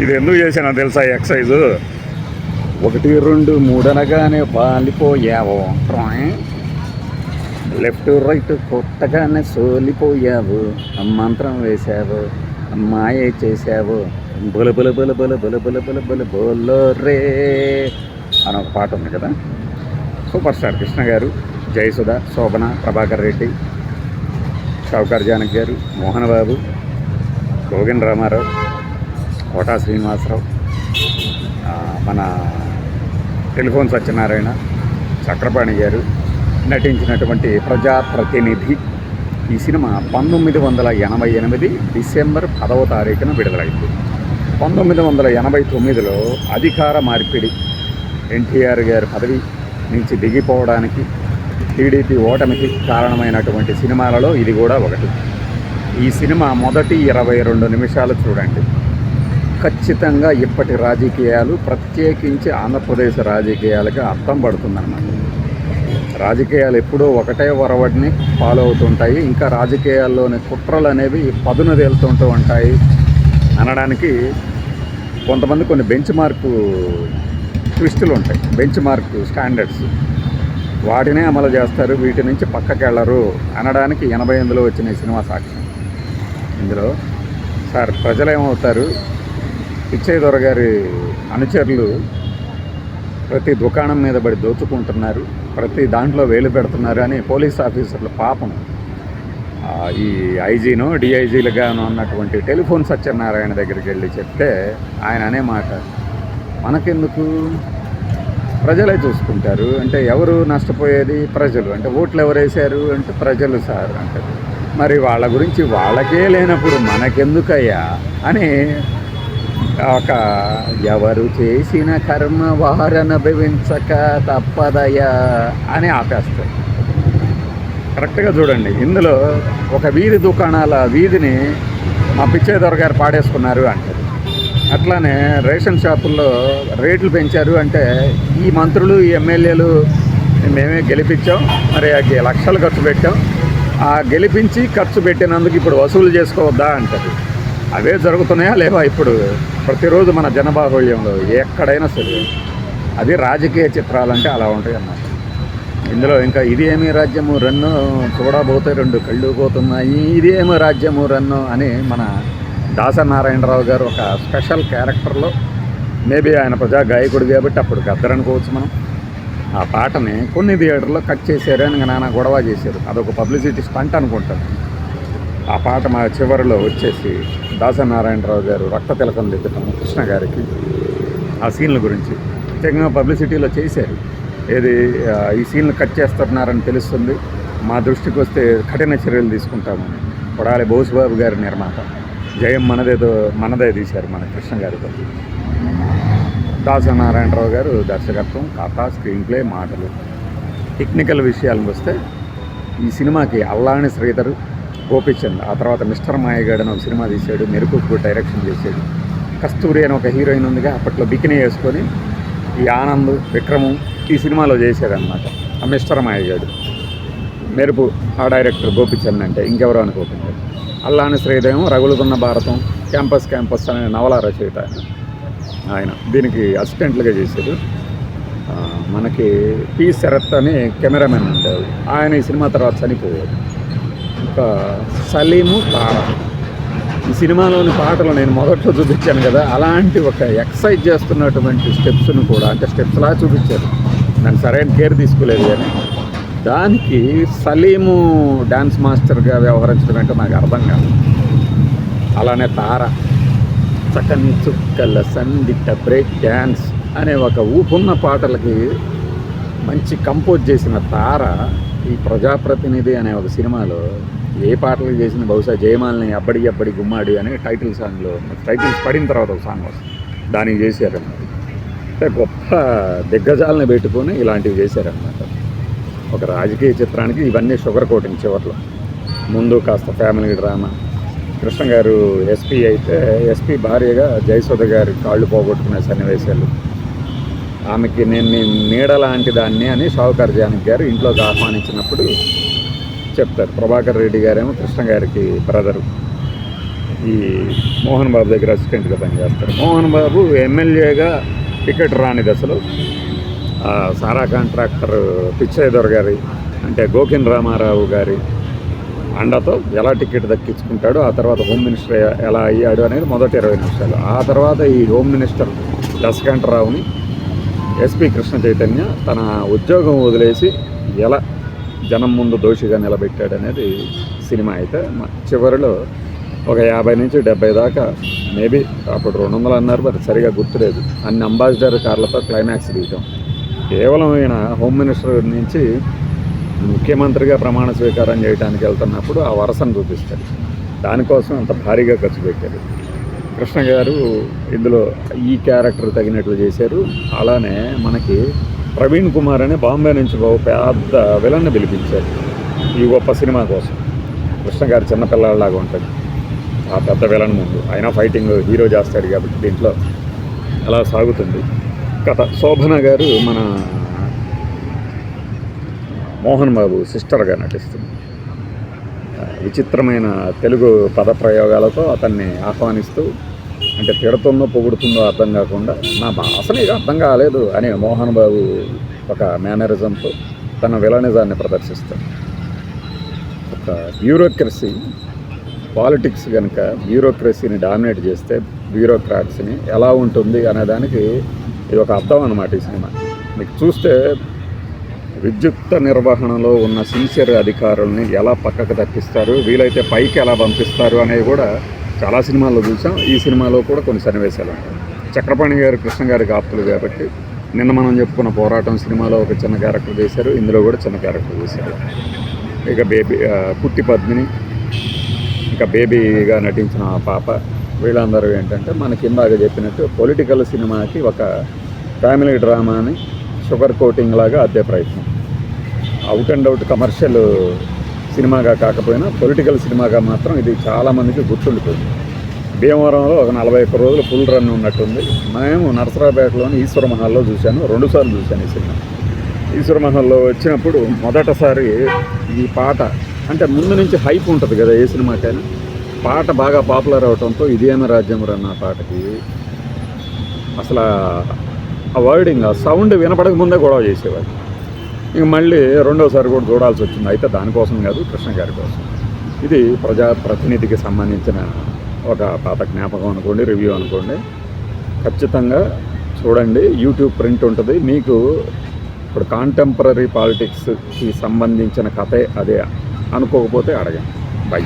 ఇది ఎందుకు చేశానో తెలుసా ఎక్సైజ్ ఒకటి రెండు మూడు అనగానే పాలిపోయావు లెఫ్ట్ రైట్ కొట్టగానే సోలిపోయావు. మంత్రం వేశావు. మాయే చేశావు. బుల బుల బుల బుల బుల బుల బుల బుల బోలో రే అని ఒక పాట ఉంది కదా. సూపర్ స్టార్ కృష్ణ గారు జయసుధ శోభన ప్రభాకర్ రెడ్డి. షావుకార్ జానక్ గారు మోహన్ బాబు రామారావు కోటా శ్రీనివాసరావు మన టెలిఫోన్ సత్యనారాయణ చక్రపాణి గారు నటించినటువంటి ప్రజాప్రతినిధి. ఈ సినిమా పంతొమ్మిది వందల ఎనభై ఎనిమిది డిసెంబర్ పదవ తారీఖున విడుదలైంది. పంతొమ్మిది వందల ఎనభై తొమ్మిదిలో అధికార మార్పిడి ఎన్టీఆర్ గారి పదవి నుంచి దిగిపోవడానికి టీడీపీ ఓటమికి కారణమైనటువంటి సినిమాలలో ఇది కూడా ఒకటి. ఈ సినిమా మొదటి ఇరవై రెండు నిమిషాలు చూడండి. ఖచ్చితంగా ఇప్పటి రాజకీయాలు ప్రత్యేకించి ఆంధ్రప్రదేశ్ రాజకీయాలకి అర్థం పడుతుందన్నమాట. రాజకీయాలు ఎప్పుడూ ఒకటే వరవడిని ఫాలో అవుతుంటాయి. ఇంకా రాజకీయాల్లోని కుట్రలు అనేవి పదును తేలుతుంటూ ఉంటాయి అనడానికి కొంతమంది కొన్ని బెంచ్ మార్కు ట్విస్టులు ఉంటాయి. బెంచ్ మార్క్ స్టాండర్డ్స్ వాటినే అమలు చేస్తారు వీటి నుంచి పక్కకెళ్ళరు అనడానికి ఎనభై ఎనిమిదిలో వచ్చిన ఈ సినిమా సాక్ష్యం ఇందులో సార్ ప్రజలు ఏమవుతారు పిచ్చయ్య దొర గారి అనుచరులు ప్రతి దుకాణం మీద పడి దోచుకుంటున్నారు ప్రతి దాంట్లో వేలు పెడుతున్నారు అని పోలీస్ ఆఫీసర్లు పాపం. ఈ ఐజీనో డిఐజీలుగాను ఉన్నటువంటి టెలిఫోన్ సత్యనారాయణ దగ్గరికి వెళ్ళి చెప్తే ఆయన అనే మాట మనకెందుకు? ప్రజలే చూసుకుంటారు. అంటే ఎవరు నష్టపోయేది? ప్రజలు. అంటే ఓట్లు ఎవరు వేశారు? అంటే ప్రజలు సార్ అంటే మరి వాళ్ళ గురించి వాళ్ళకే లేనప్పుడు మనకెందుకయ్యా? అని ఒక ఎవరు చేసిన కర్మ వారనుభవించక తప్పదయ్యా అని ఆపేస్తారు. కరెక్ట్గా చూడండి. ఇందులో ఒక వీధి దుకాణాల వీధిని మా పిచ్చయ్య గారు పాడేసుకున్నారు అంటారు. అట్లానే రేషన్ షాపుల్లో రేట్లు పెంచారు అంటే ఈ మంత్రులు ఈ ఎమ్మెల్యేలు మేమే గెలిపించాం. మరి అది లక్షలు ఖర్చు పెట్టాం. ఆ గెలిపించి ఖర్చు పెట్టినందుకు ఇప్పుడు వసూలు చేసుకోవద్దా అంటారు అవే జరుగుతున్నాయా లేవా ఇప్పుడు? ప్రతిరోజు మన జనబాహుళ్యంలో ఎక్కడైనా సరే అది రాజకీయ చిత్రాలంటే అలా ఉంటాయి అన్నమాట ఇందులో ఇంకా ఇది ఏమి రాజ్యము రన్ను చూడబోతే రెండు కళ్ళు పోతున్నాయి ఇది ఏమి రాజ్యము రన్ను అని మన దాసనారాయణరావు గారు ఒక స్పెషల్ క్యారెక్టర్లో. మేబీ ఆయన ప్రజా గాయకుడు కాబట్టి అప్పుడు గద్దరనుకోవచ్చు మనం. ఆ పాటని కొన్ని థియేటర్లో కట్ చేశారు అని నాన్న గొడవ చేశారు. అదొక పబ్లిసిటీ స్టంట్ అనుకుంటాను. ఆ పాట మా చివరిలో వచ్చేసి దాసనారాయణరావు గారు రక్త తిలకం దిద్దటం కృష్ణ గారికి ఆ సీన్ల గురించి. ప్రత్యేకంగా పబ్లిసిటీలో చేశారు. ఏది ఈ సీన్లు కట్ చేస్తున్నారని తెలుస్తుంది. మా దృష్టికి వస్తే కఠిన చర్యలు తీసుకుంటాము. కొడాలి బోసుబాబు గారి నిర్మాత. జయం మనదేదో మనదే తీశారు మన కృష్ణ గారితో దాసనారాయణరావు గారు దర్శకత్వం కథ స్క్రీన్ ప్లే మాటలు. టెక్నికల్ విషయాలకు వస్తే ఈ సినిమాకి అల్లాని శ్రీధర్ గోపిచంద్ ఆ తర్వాత మిస్టర్ మాయగాడు అని ఒక సినిమా తీశాడు మెరుపు డైరెక్షన్ చేశాడు. కస్తూరి అని ఒక హీరోయిన్ ఉందిగా అప్పట్లో బికినీ వేసుకొని ఈ ఆనంద్ విక్రము ఈ సినిమాలో చేశాడనమాట ఆ మిస్టర్ మాయగాడు. మెరుపు ఆ డైరెక్టర్ గోపిచంద్ అంటే ఇంకెవరో అనుకోకుండా. అల్లాని శ్రీదేవం రగులుతున్న భారతం క్యాంపస్ క్యాంపస్ అనే నవల రచయిత ఆయన. ఆయన దీనికి అసిస్టెంట్లుగా చేశారు మనకి పి. శరత్ అని కెమెరామెన్ ఉంటాడు ఆయన ఈ సినిమా తర్వాత చనిపోయారు ఇంకా సలీము తార. ఈ సినిమాలోని పాటలు నేను మొదట్లో చూపించాను కదా అలాంటి ఒక ఎక్సైజ్ చేస్తున్నటువంటి స్టెప్స్ను కూడా అంటే స్టెప్స్లా చూపించారు. దాన్ని సరైన కేర్ తీసుకోలేదు కానీ దానికి సలీము డ్యాన్స్ మాస్టర్గా వ్యవహరించడం అంటే నాకు అర్థం కాదు. అలానే తార చక్కని చుక్కల సందిట్ట బ్రేక్ డ్యాన్స్ అనే ఒక ఊపున్న పాటలకి మంచి కంపోజ్ చేసిన తార ఈ ప్రజాప్రతినిధి అనే ఒక సినిమాలో ఏ పాటలు చేసిన బహుశా జయమాలని అబ్బడి అబ్బడి గుమ్మాడి అనే టైటిల్ సాంగ్లో టైటిల్స్ పడిన తర్వాత ఒక సాంగ్ వస్తుంది. దానికి చేశారన్నమాట. గొప్ప దిగ్గజాలను పెట్టుకొని ఇలాంటివి చేశారన్నమాట. ఒక రాజకీయ చిత్రానికి ఇవన్నీ షుగర్ కోటింగ్ చివర్లో. ముందు కాస్త ఫ్యామిలీ డ్రామా కృష్ణ గారు ఎస్పీ అయితే ఎస్పీ భార్యగా జయసుధ గారి కాళ్ళు పోగొట్టుకునే సన్నివేశాలు. ఆమెకి నేను నీడ లాంటి దాన్ని అని షావుకర్ జానక్ గారు ఇంట్లోకి ఆహ్వానించినప్పుడు చెప్తారు. ప్రభాకర్ రెడ్డి గారేమో కృష్ణ గారికి బ్రదరు ఈ మోహన్ బాబు దగ్గర అసిస్టెంట్గా పనిచేస్తారు. మోహన్ బాబు ఎమ్మెల్యేగా టికెట్ రాని దశలో సారా కాంట్రాక్టర్ పిచ్చయ్యదొర గారి అంటే గోకిన్ రామారావు గారి అండతో ఎలా టికెట్ దక్కించుకుంటాడు ఆ తర్వాత హోమ్ మినిస్టర్ ఎలా అయ్యాడు అనేది మొదటి ఇరవై నిమిషాలు. ఆ తర్వాత ఈ హోమ్ మినిస్టర్ దశకంఠరావుని ఎస్పి కృష్ణ చైతన్య తన ఉద్యోగం వదిలేసి ఎలా జనం ముందు దోషిగా నిలబెట్టాడు అనేది సినిమా అయితే చివరిలో ఒక యాభై నుంచి డెబ్బై దాకా మేబీ అప్పుడు రెండు వందలు అన్నారు మరి సరిగా గుర్తులేదు. అన్ని అంబాసిడర్ కార్లతో క్లైమాక్స్ తీయటం కేవలం ఈయన హోమ్ మినిస్టర్ నుంచి ముఖ్యమంత్రిగా ప్రమాణ స్వీకారం చేయడానికి వెళ్తున్నప్పుడు ఆ వరసను చూపిస్తారు దానికోసం అంత భారీగా ఖర్చు పెట్టారు కృష్ణ గారు ఇందులో ఈ క్యారెక్టర్ తగినట్లు చేశారు. అలానే మనకి ప్రవీణ్ కుమార్ అనే బాంబే నుంచి ఒక పెద్ద విలన్ను పిలిపించారు ఈ గొప్ప సినిమా కోసం. కృష్ణ గారు చిన్నపిల్లలాగా ఉంటుంది ఆ పెద్ద విలన్ ముందు. అయినా ఫైటింగ్ హీరో చేస్తాడు కాబట్టి దీంట్లో అలా సాగుతుంది? కథ. శోభన గారు మన మోహన్ బాబు సిస్టర్గా నటిస్తుంది. విచిత్రమైన తెలుగు పదప్రయోగాలతో అతన్ని ఆహ్వానిస్తూ అంటే తిడుతుందో పొగుడుతుందో అర్థం కాకుండా నా భాష నీకు అర్థం కాలేదు అని మోహన్ బాబు ఒక మేనరిజంతో తన విలనిజాన్ని ప్రదర్శిస్తాడు. ఒక బ్యూరోక్రసీ పాలిటిక్స్ కనుక బ్యూరోక్రసీని డామినేట్ చేస్తే బ్యూరోక్రాట్స్ని ఎలా ఉంటుంది అనేదానికి ఇది ఒక అర్థం అనమాట ఈ సినిమా. మీకు చూస్తే విద్యుక్త నిర్వహణలో ఉన్న సిన్సియర్ అధికారుల్ని ఎలా పక్కకు తప్పిస్తారు వీలైతే పైకి ఎలా పంపిస్తారు అనేవి కూడా చాలా సినిమాల్లో చూసాం. ఈ సినిమాలో కూడా కొన్ని సన్నివేశాలు ఉంటాయి చక్రపాణి గారు కృష్ణ గారికి ఆప్తులు కాబట్టి నిన్న మనం చెప్పుకున్న పోరాటం సినిమాలో ఒక చిన్న క్యారెక్టర్ చేశారు ఇందులో కూడా చిన్న క్యారెక్టర్ చేశారు. ఇక బేబీ ఆ, కుట్టి పద్మిని ఇంకా బేబీగా నటించిన పాప వీళ్ళందరూ ఏంటంటే మనకి ఇందాక చెప్పినట్టు పొలిటికల్ సినిమాకి ఒక ఫ్యామిలీ డ్రామాని షుగర్ కోటింగ్ లాగా అద్దే ప్రయత్నం. అవుట్ అండ్ అవుట్ కమర్షియల్ సినిమాగా కాకపోయినా పొలిటికల్ సినిమాగా మాత్రం ఇది చాలామందికి గుర్తుండిపోయింది. భీమవరంలో ఒక నలభై ఒక్క రోజులు ఫుల్ రన్ ఉన్నట్టుంది. మేము నరసరావుపేటలోని ఈశ్వర మహల్లో చూశాను. రెండుసార్లు చూశాను ఈ సినిమా. ఈశ్వర మహల్లో వచ్చినప్పుడు మొదటిసారి ఈ పాట అంటే ముందు నుంచి హైప్ ఉంటుంది కదా ఏ సినిమాకైనా పాట బాగా పాపులర్ అవడంతో ఇదేమి రాజ్యం రన్న పాటకి అసలు ఆ వర్డింగ్ ఆ సౌండ్ వినపడక ముందే గొడవ చేసేవాడు ఇంక మళ్ళీ రెండోసారి కూడా చూడాల్సి వచ్చింది. అయితే దానికోసం కాదు కృష్ణ గారి కోసం. ఇది ప్రజా ప్రతినిధికి సంబంధించిన ఒక పాత జ్ఞాపకం అనుకోండి రివ్యూ అనుకోండి. ఖచ్చితంగా చూడండి. యూట్యూబ్ ప్రింట్ ఉంటుంది. మీకు ఇప్పుడు కాంటెంపరీ పాలిటిక్స్కి సంబంధించిన కథే అదే అనుకోకపోతే అడగండి. బై